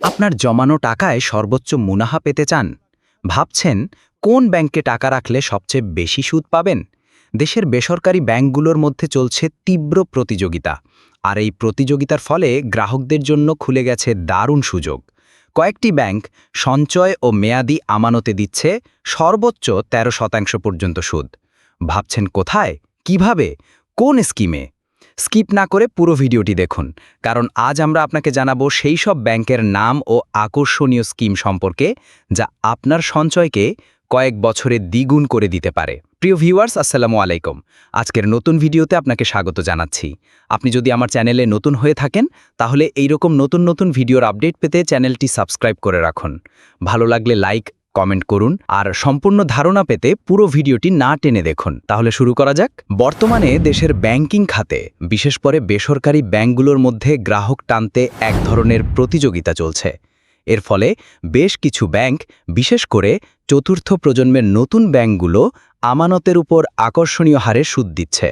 আপনার জমানো টাকায় সর্বোচ্চ মুনাফা পেতে চান? ভাবছেন, কোন ব্যাংকে টাকা রাখলে সবচেয়ে বেশি সুদ পাবেন? দেশের বেসরকারি ব্যাংকগুলোর মধ্যে চলছে তীব্র প্রতিযোগিতা। আর এই প্রতিযোগিতার ফলে গ্রাহকদের জন্য খুলে গেছে দারুণ সুযোগ। কয়েকটি ব্যাংক সঞ্চয় ও মেয়াদি আমানতে দিচ্ছে সর্বোচ্চ ১৩ শতাংশ পর্যন্ত সুদ। ভাবছেন কোথায়? কীভাবে? কোন স্কিমে? স্কিপ না করে পুরো ভিডিওটি দেখুন। কারণ আজ আমরা আপনাকে জানাব সেই সব ব্যাংকের নাম ও আকর্ষণীয় স্কিম সম্পর্কে, যা আপনার সঞ্চয়কে কয়েক বছরে দ্বিগুণ করে দিতে পারে। প্রিয় ভিউয়ার্স, আসসালামু আলাইকুম। আজকের নতুন ভিডিওতে আপনাকে স্বাগত জানাচ্ছি। আপনি যদি আমার চ্যানেলে নতুন হয়ে থাকেন, তাহলে এইরকম নতুন নতুন ভিডিওর আপডেট পেতে চ্যানেলটি সাবস্ক্রাইব করে রাখুন। ভালো লাগলে লাইক কমেন্ট করুন আর সম্পূর্ণ ধারণা পেতে পুরো ভিডিওটি না টেনে দেখুন। তাহলে শুরু করা যাক। বর্তমানে দেশের ব্যাংকিং খাতে, বিশেষ করে বেসরকারি ব্যাংকগুলোর মধ্যে গ্রাহক টানতে এক ধরনের প্রতিযোগিতা চলছে। এর ফলে বেশ কিছু ব্যাংক, বিশেষ করে চতুর্থ প্রজন্মের নতুন ব্যাংকগুলো আমানতের উপর আকর্ষণীয় হারে সুদ দিচ্ছে।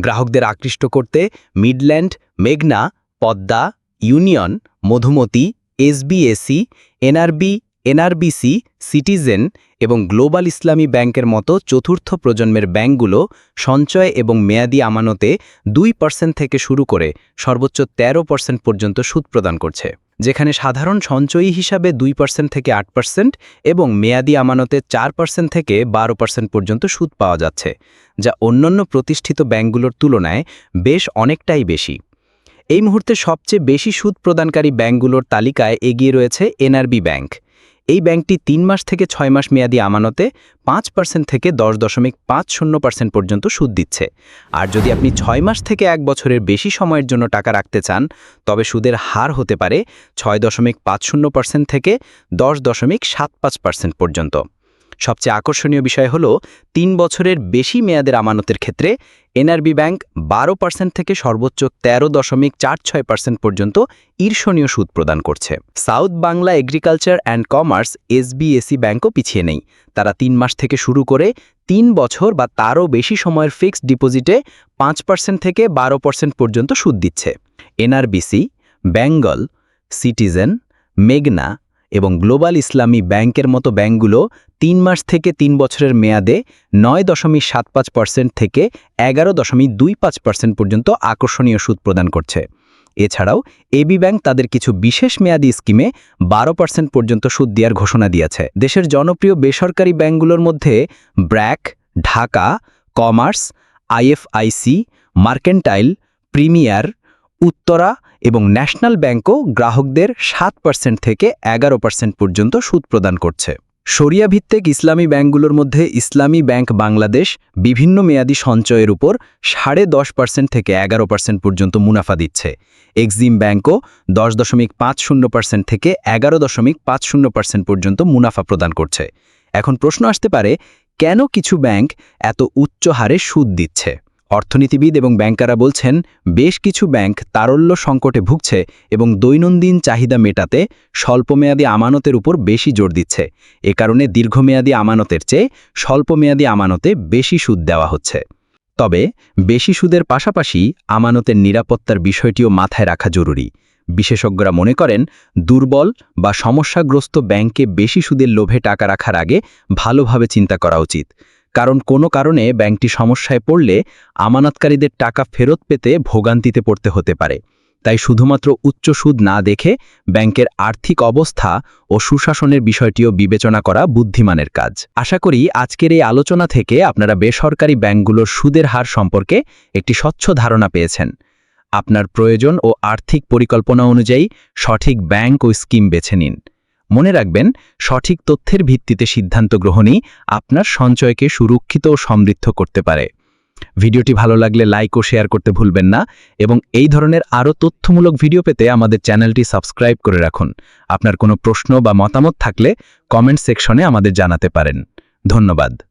গ্রাহকদের আকৃষ্ট করতে মিডল্যান্ড, মেঘনা, Padma, Union, Modhumoti SBAC NRB NRBC, Citizen এবং গ্লোবাল ইসলামী ব্যাংকের মতো চতুর্থ প্রজন্মের ব্যাংকগুলো সঞ্চয় এবং মেয়াদি আমানতে দুই পার্সেন্ট থেকে শুরু করে সর্বোচ্চ ১৩ পার্সেন্ট পর্যন্ত সুদ প্রদান করছে, যেখানে সাধারণ সঞ্চয়ী হিসাবে দুই পার্সেন্ট থেকে আট পার্সেন্ট এবং মেয়াদি আমানতে চার পার্সেন্ট থেকে বারো পার্সেন্ট পর্যন্ত সুদ পাওয়া যাচ্ছে, যা অন্যান্য প্রতিষ্ঠিত ব্যাংকগুলোর তুলনায় বেশ অনেকটাই বেশি। এই মুহূর্তে সবচেয়ে বেশি সুদ প্রদানকারী ব্যাংকগুলোর তালিকায় এগিয়ে রয়েছে এনআরবি ব্যাংক। এই ব্যাংকটি তিন মাস থেকে ছয় মাস মেয়াদি আমানতে পাঁচ পার্সেন্ট থেকে দশ দশমিক পাঁচ শূন্য পার্সেন্ট পর্যন্ত সুদ দিচ্ছে। আর যদি আপনি ছয় মাস থেকে এক বছরের বেশি সময়ের জন্য টাকা রাখতে চান, তবে সুদের হার হতে পারে ছয় দশমিক পাঁচ শূন্য পার্সেন্ট থেকে দশ দশমিক সাত পাঁচ পার্সেন্ট পর্যন্ত। সবচেয়ে আকর্ষণীয় বিষয় হল, তিন বছরের বেশি মেয়াদের আমানতের ক্ষেত্রে এনআরবি ব্যাংক বারো পার্সেন্ট থেকে সর্বোচ্চ ১৩ দশমিক চার ছয় পার্সেন্ট পর্যন্ত ঈর্ষণীয় সুদ প্রদান করছে। South Bangla Agriculture and Commerce SBAC ব্যাংকও পিছিয়ে নেই। তারা তিন মাস থেকে শুরু করে তিন বছর বা তারও বেশি সময়ের ফিক্সড ডিপোজিটে পাঁচ পার্সেন্ট থেকে বারো পার্সেন্ট পর্যন্ত সুদ দিচ্ছে। এনআরবিসি, বেঙ্গল, সিটিজেন, মেঘনা এবং গ্লোবাল ইসলামী ব্যাংকের মতো ব্যাংকগুলো তিন মাস থেকে তিন বছরের মেয়াদে নয় দশমিক সাত পাঁচ পার্সেন্ট থেকে এগারো দশমিক দুই পাঁচ পার্সেন্ট পর্যন্ত আকর্ষণীয় সুদ প্রদান করছে। এছাড়াও এবি ব্যাংক তাদের কিছু বিশেষ মেয়াদি স্কিমে বারো পার্সেন্ট পর্যন্ত সুদ দেওয়ার ঘোষণা দিয়েছে। দেশের জনপ্রিয় বেসরকারি ব্যাংকগুলোর মধ্যে BRAC, Dhaka, Commerce, IFIC, Mercantile, Premier, Uttara এবং ন্যাশনাল ব্যাংকও গ্রাহকদের সাত পার্সেন্ট থেকে এগারো পার্সেন্ট পর্যন্ত সুদ প্রদান করছে। শরিয়া ভিত্তিক ইসলামী ব্যাংকগুলোর মধ্যে ইসলামী ব্যাংক বাংলাদেশ বিভিন্ন মেয়াদি সঞ্চয়ের উপর সাড়ে দশ পার্সেন্ট থেকে এগারো পার্সেন্ট পর্যন্ত মুনাফা দিচ্ছে। এক্সিম ব্যাংকও দশ দশমিক পাঁচ শূন্য পার্সেন্ট থেকে এগারো দশমিক পাঁচ শূন্য পার্সেন্ট পর্যন্ত মুনাফা প্রদান করছে। এখন প্রশ্ন আসতে পারে, কেন কিছু ব্যাংক এত উচ্চ হারে সুদ দিচ্ছে? অর্থনীতিবিদ এবং ব্যাংকাররা বলছেন, বেশ কিছু ব্যাংক তারল্য সংকটে ভুগছে এবং দৈনন্দিন চাহিদা মেটাতে স্বল্পমেয়াদী আমানতের উপর বেশি জোর দিচ্ছে। এ কারণে দীর্ঘমেয়াদী আমানতের চেয়ে স্বল্পমেয়াদী আমানতে বেশি সুদ দেওয়া হচ্ছে। তবে বেশি সুদের পাশাপাশি আমানতের নিরাপত্তার বিষয়টিও মাথায় রাখা জরুরি। বিশেষজ্ঞরা মনে করেন, দুর্বল বা সমস্যাগ্রস্ত ব্যাংকে বেশি সুদের লোভে টাকা রাখার আগে ভালোভাবে চিন্তা করা উচিত। কারণ কোনো কারণে ব্যাংকটি সমস্যায় পড়লে আমানতকারীদের টাকা ফেরত পেতে ভোগান্তিতে পড়তে হতে পারে। তাই শুধুমাত্র উচ্চ সুদ না দেখে ব্যাংকের আর্থিক অবস্থা ও সুশাসনের বিষয়টিও বিবেচনা করা বুদ্ধিমানের কাজ। আশা করি আজকের এই আলোচনা থেকে আপনারা বেসরকারি ব্যাংকগুলোর সুদের হার সম্পর্কে একটি স্বচ্ছ ধারণা পেয়েছেন। আপনার প্রয়োজন ও আর্থিক পরিকল্পনা অনুযায়ী সঠিক ব্যাংক ও স্কিম বেছে নিন। মনে রাখবেন, সঠিক তথ্যের ভিত্তিতে সিদ্ধান্ত গ্রহণই আপনার সঞ্চয়কে সুরক্ষিত ও সমৃদ্ধ করতে পারে। ভিডিওটি ভালো লাগলে লাইক ও শেয়ার করতে ভুলবেন না এবং এই ধরনের আরও তথ্যমূলক ভিডিও পেতে আমাদের চ্যানেলটি সাবস্ক্রাইব করে রাখুন। আপনার কোনো প্রশ্ন বা মতামত থাকলে কমেন্ট সেকশনে আমাদের জানাতে পারেন। ধন্যবাদ।